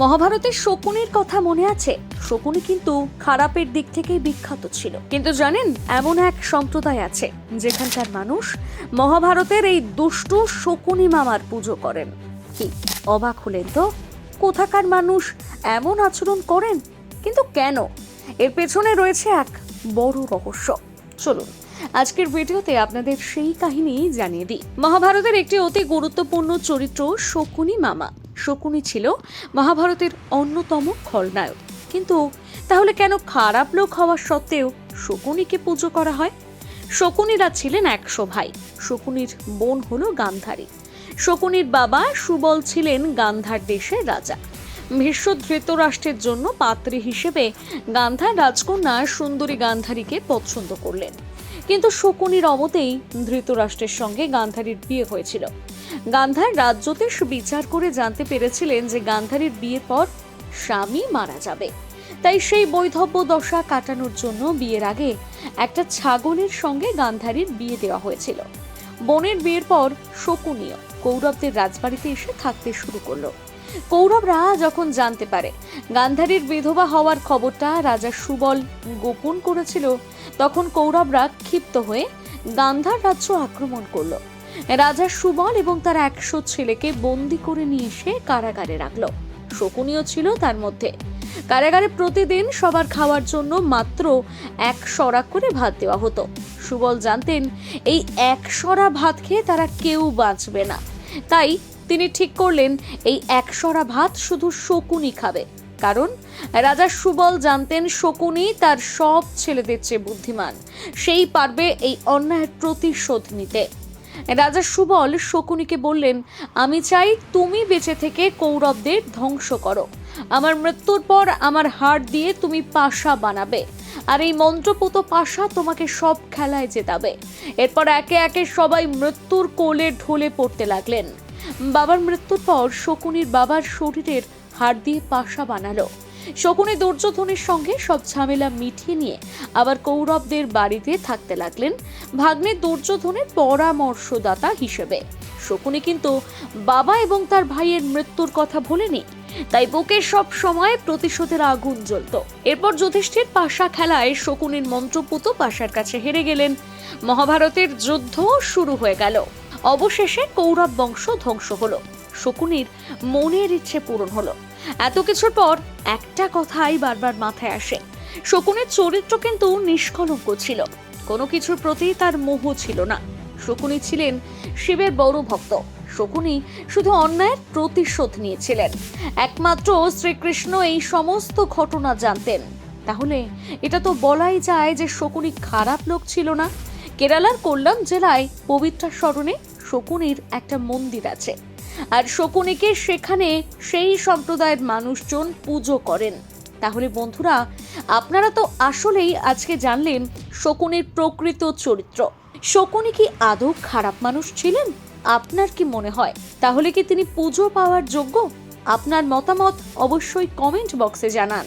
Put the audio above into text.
মহাভারতের শকুনের কথা মনে আছে? শকুনি কিন্তু খারাপের দিক থেকেই বিখ্যাত ছিল। কিন্তু জানেন, এমন এক সম্প্রদায় আছে, যেখানকার মানুষ মহাভারতের এই দুষ্টু শকুনি মামার পুজো করেন। কি, অবাক হলেন তো? কোথাকার মানুষ এমন আচরণ করেন? কিন্তু কেন? এর পেছনে রয়েছে এক বড় রহস্য। চলুন, আজকের ভিডিওতে আপনাদের সেই কাহিনী জানিয়ে দিই। মহাভারতের একটি অতি গুরুত্বপূর্ণ চরিত্র শকুনি মামা। শকুনি ছিল মহাভারতের অন্যতম খলনায়ক। কিন্তু তাহলে কেন খারাপ লোক হওয়া সত্ত্বেও শকুনিকে পুজো করা হয়? শকুনিরা ছিলেন একশো ভাই শকুনির বোন হলো গান্ধারী। শকুনির বাবা সুবল ছিলেন গান্ধার দেশের রাজা। ভীষ্ম ধৃতরাষ্ট্রের জন্য পাত্রী হিসেবে গান্ধার রাজকন্যা সুন্দরী গান্ধারীকে পছন্দ করলেন। কিন্তু শকুনির অমতেই ধৃতরাষ্ট্রের সঙ্গে গান্ধারীর বিয়ে হয়েছিল। গান্ধার রাজ্যতেশ বিচার করে জানতে পেরেছিলেন যে গান্ধারীর বিয়ের পর স্বামী মারা যাবে। তাই সেই বৈধব্য দশা কাটানোর জন্য বিয়ের আগে একটা ছাগলের সঙ্গে গান্ধারীর বিয়ে দেওয়া হয়েছিল। বোনের বিয়ের পর শকুনিও কৌরবদের রাজবাড়িতে এসে থাকতে শুরু করল। কৌরবরা যখন জানতে পারে গান্ধারীর বিধবা হওয়ার খবরটা রাজা সুবল গোপন করেছিল, তখন কৌরবরা ক্ষিপ্ত হয়ে গান্ধার রাজ্য আক্রমণ করল। রাজা সুবল এবং তার একশো ছেলেকে বন্দি করে নিয়ে এসে কারাগারে রাখল। শকুনিও ছিল তার মধ্যে। কারাগারে প্রতিদিন সবার খাওয়ার জন্য মাত্র এক সরা করে ভাত দেওয়া হতো। সুবল জানতেন, এই এক সরা ভাত খেয়ে তারা কেউ বাঁচবে না। তাই তিনি ঠিক করলেন এই একসরা ভাত শুধু শকুনি খাবে। কারণ রাজা সুবল জানতেন শকুনি তার সব ছেলেদের চেয়ে বুদ্ধিমান। সেই পারবে এই অন্যায়ের প্রতিশোধ নিতে। রাজা সুবল শকুনিকে বললেন, আমি চাই তুমি বেঁচে থেকে কৌরবদের ধ্বংস করো। আমার মৃত্যুর পর আমার হাড় দিয়ে তুমি পাশা বানাবে, আর এই মন্ত্রপুত পাশা তোমাকে সব খেলায় জেতাবে। এরপর একে একে সবাই মৃত্যুর কোলে ঢলে পড়তে লাগলেন। বাবার মৃত্যুর পর শকুনির বাবার শরীরের হাড় দিয়ে পাশা বানালো। শকুনি দুর্যোধনের সঙ্গে সব ঝামেলা মিটিয়ে নিয়ে আবার কৌরবদের বাড়িতে থাকতে লাগলেন ভাগ্নে দুর্যোধনের পরামর্শদাতা হিসেবে। শকুনি কিন্তু বাবা এবং তার ভাইয়ের মৃত্যুর কথা ভোলেনি, তাই বুকে সব সময় প্রতিশোধের আগুন জ্বলত। এরপর যুধিষ্ঠির পাশা খেলায় শকুনির মন্ত্রপুত পাশার কাছে হেরে গেলেন। মহাভারতের যুদ্ধ শুরু হয়ে গেল। অবশেষে কৌরব বংশ ধ্বংস হলো। শকুনির মনের ইচ্ছে পূরণ হলো। এত কিছুর পর একটা কথাই বারবার মাথায় আসে। শকুনের চরিত্র কিন্তু নিষ্কলঙ্ক ছিল। কোনো কিছুর প্রতি তার মোহ ছিল না। শকুনি ছিলেন শিবের বড় ভক্ত। শকুনি শুধু অন্যায়ের প্রতিশোধ নিয়েছিলেন। একমাত্র শ্রীকৃষ্ণ এই সমস্ত ঘটনা জানতেন। তাহলে এটা তো বলাই যায় যে শকুনি খারাপ লোক ছিল না। কেরালার কোল্লাম জেলায় পবিত্রা স্মরণে শকুনির একটা মন্দির আছে। আর শকুনিকে সেখানে সেই সম্প্রদায়ের মানুষজন পুজো করেন। তাহলে বন্ধুরা, আপনারা তো আসলেই আজকে জানলেন শকুনের প্রকৃত চরিত্র। শকুনি কি আদৌ খারাপ মানুষ ছিলেন? আপনার কি মনে হয়? তাহলে কি তিনি পুজো পাওয়ার যোগ্য? আপনার মতামত অবশ্যই কমেন্ট বক্সে জানান।